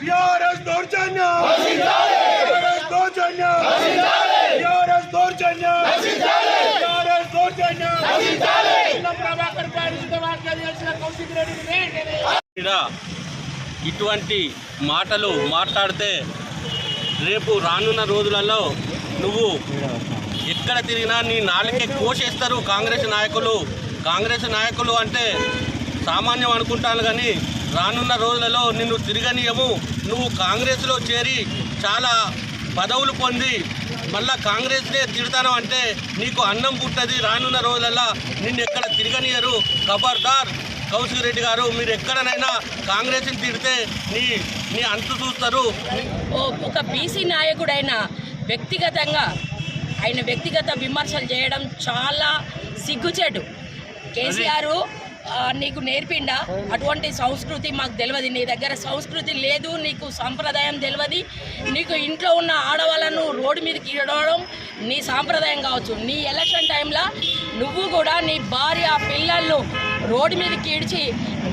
TRS దౌర్జన్య. TRS దౌర్జన్య. TRS దౌర్జన్య. టిఆర్ఎస్ దౌర్జన్య. ప్రభాకర్ కౌశిక్ రెడ్డిని ఇటువంటి మాటలు మాట్లాడితే రేపు రానున్న రోజులలో నువ్వు ఎక్కడ తిరిగినా నీ నాలుకే కోసేస్తారు కాంగ్రెస్ నాయకులు. కాంగ్రెస్ నాయకులు అంటే సామాన్యం అనుకుంటాను కానీ రానున్న రోజులలో నిన్ను తిరగనీయము. నువ్వు కాంగ్రెస్లో చేరి చాలా పదవులు పొంది మళ్ళా కాంగ్రెస్నే తిడతాను అంటే నీకు అన్నం పుట్టది. రానున్న రోజులలో నిన్ను ఎక్కడ తిరగనియరు. ఖబర్దార్ కౌశిక్ రెడ్డి గారు మీరు ఎక్కడనైనా కాంగ్రెస్ని తిడితే నీ నీ అంతు చూస్తారు. ఓ- ఒక బీసీ నాయకుడైన వ్యక్తిగతంగా ఆయన వ్యక్తిగత విమర్శలు చేయడం చాలా సిగ్గుచేటు. కేసీఆర్ నీకు నేర్పిండా? అటువంటి సంస్కృతి మాకు తెలియదు నీ దగ్గర సంస్కృతి లేదు నీకు సాంప్రదాయం తెలియదు నీకు ఇంట్లో ఉన్న ఆడవాళ్ళను రోడ్డు మీదకి ఇడవడం నీ సాంప్రదాయం కావచ్చు. నీ ఎలక్షన్ టైంలో నువ్వు కూడా నీ భార్య పిల్లలను రోడ్డు మీదకి ఇడిచి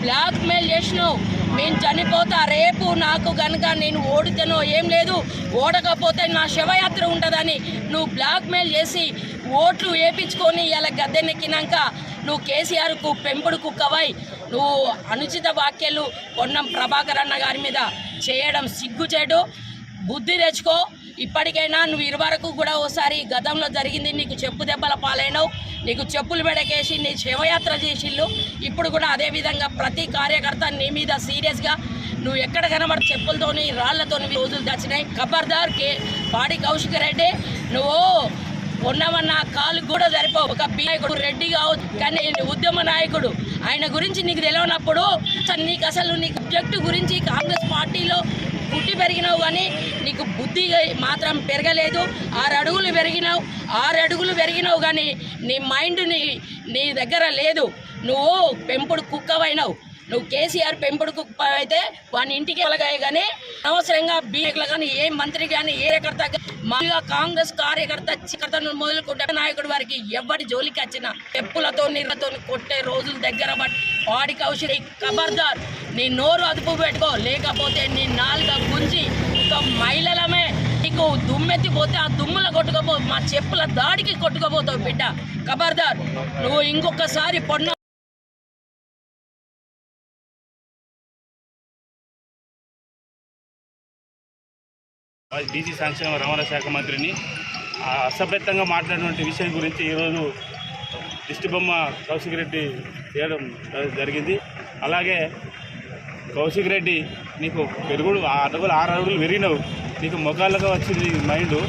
బ్లాక్మెయిల్ చేసినావు. నేను చనిపోతా రేపు నాకు కనుక నేను ఓడితేనో ఏం లేదు. ఓడకపోతే నా శవయాత్ర ఉంటుందని నువ్వు బ్లాక్ మెయిల్ చేసి ఓట్లు వేపించుకొని ఇలా గద్దెనెక్కినాక నువ్వు కేసీఆర్కు పెంపుడు కుక్కవై నువ్వు అనుచిత వ్యాఖ్యలు పొన్నం ప్రభాకర్ అన్న గారి మీద చేయడం సిగ్గుచేటు బుద్ధి తెచ్చుకో. ఇప్పటికైనా నువ్వు ఇరువరకు కూడా ఓసారి గతంలో జరిగింది నీకు చెప్పు దెబ్బల పాలైనవు. నీకు చెప్పులు మెడకేసి నీ శివయాత్ర చేసిళ్ళు. ఇప్పుడు కూడా అదే విధంగా ప్రతి కార్యకర్త నీ మీద సీరియస్గా నువ్వు ఎక్కడ కనబడి చెప్పులతోని రాళ్ళతోని రోజులు దచ్చినాయి ఖబర్దార్ కే పాడి కౌశిక రెడ్డి నువ్వు ఉన్నవన్న కాలు కూడా సరిపోవు. ఒక నాయకుడు రెడ్డి కావచ్చు కానీ ఉద్యమ నాయకుడు. ఆయన గురించి నీకు తెలియనప్పుడు నీకు అసలు నీకు సబ్జెక్టు గురించి కాంగ్రెస్ పార్టీలో పుట్టి పెరిగినావు కానీ నీకు బుద్ధి మాత్రం పెరగలేదు. ఆరు అడుగులు పెరిగినావు ఆరు అడుగులు పెరిగినావు కానీ నీ మైండ్ నీ నీ దగ్గర లేదు. నువ్వు పెంపుడు కుక్కవైనావు. నువ్వు కేసీఆర్ పెంపుడు అయితే వాని ఇంటికి వెళ్ళగాయి కానీ అనవసరంగా బీఏకులు కానీ ఏ మంత్రి కానీ ఏ కర్త మామూలుగా కాంగ్రెస్ కార్యకర్త చికర్తను మొదలుకుంటే నాయకుడు వారికి ఎవరి జోలికి వచ్చిన చెప్పులతో నీళ్ళతో కొట్టే రోజుల దగ్గర బట్ వాడి కౌశలి ఖబర్దార్ నీ నోరు అదుపు పెట్టుకో లేకపోతే నీ నాలుగ గుంజి ఒక మహిళలమే నీకు దుమ్మెత్తిపోతే ఆ దుమ్ముల కొట్టుకోపో మా చెప్పుల దాడికి కొట్టుకోపోతావు బిడ్డ. ఖబర్దార్ నువ్వు ఇంకొకసారి పొన్న బీసీ సంక్షేమ రవాణా శాఖ మంత్రిని అసభ్యతంగా మాట్లాడినటువంటి విషయం గురించి ఈరోజు దిష్టిబొమ్మ కౌశిక్ రెడ్డి చేయడం జరిగింది. అలాగే కౌశిక్ రెడ్డి నీకు పెరుగుడు ఆ అడుగులు ఆరు అడుగులు పెరిగినావు నీకు మొగాళ్ళగా వచ్చింది మైండ్.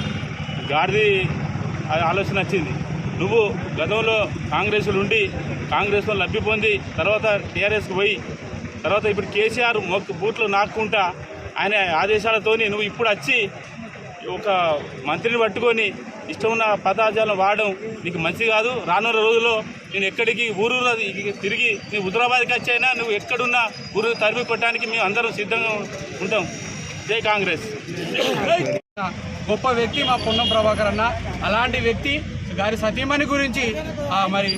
గాడిది ఆలోచన వచ్చింది. నువ్వు గతంలో కాంగ్రెస్లో ఉండి కాంగ్రెస్లో లబ్ధి పొంది తర్వాత టీఆర్ఎస్కి పోయి తర్వాత ఇప్పుడు కేసీఆర్ మొక్క బూట్లు నాక్కుంటా ఆయన ఆదేశాలతోని నువ్వు ఇప్పుడు వచ్చి ఒక మంత్రిని పట్టుకొని ఇష్టం ఉన్న పదార్థాలను వాడడం నీకు మంచి కాదు. రానున్న రోజుల్లో నేను ఎక్కడికి ఊరు తిరిగి నీ హుదరాబాద్కి వచ్చైనా నువ్వు ఎక్కడున్నా ఊరు తరిమి కొట్టడానికి మేము అందరం సిద్ధంగా ఉంటాం. జై కాంగ్రెస్. గొప్ప వ్యక్తి మా పొన్నం ప్రభాకర్ అన్న. అలాంటి వ్యక్తి గారి సతీమణి గురించి మరి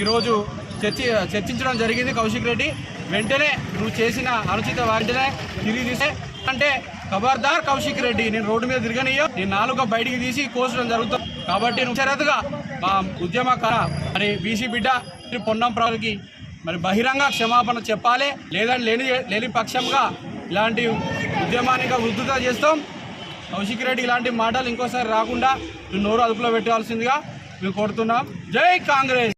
ఈరోజు చర్చి చర్చించడం జరిగింది కౌశిక్ రెడ్డి. వెంటనే నువ్వు చేసిన అనుచిత వాటినే తిరిగి తీసే అంటే ఖబర్దార్ కౌశిక్ రెడ్డి నేను రోడ్డు మీద తిరగనియో నేను నాలుగు బయటికి తీసి కోసడం జరుగుతుంది. కాబట్టి నువ్వు మా ఉద్యమకార మరి బీసీ బిడ్డ పొన్నం ప్రభుకి మరి బహిరంగ క్షమాపణ చెప్పాలి. లేదంటే లేని లేని పక్షంగా ఇలాంటి ఉద్యమానికి ఉద్ధృత చేస్తాం. కౌశిక్ రెడ్డి ఇలాంటి మాటలు ఇంకోసారి రాకుండా నోరు అదుపులో పెట్టాల్సిందిగా మేము కోరుతున్నాం. జై కాంగ్రెస్!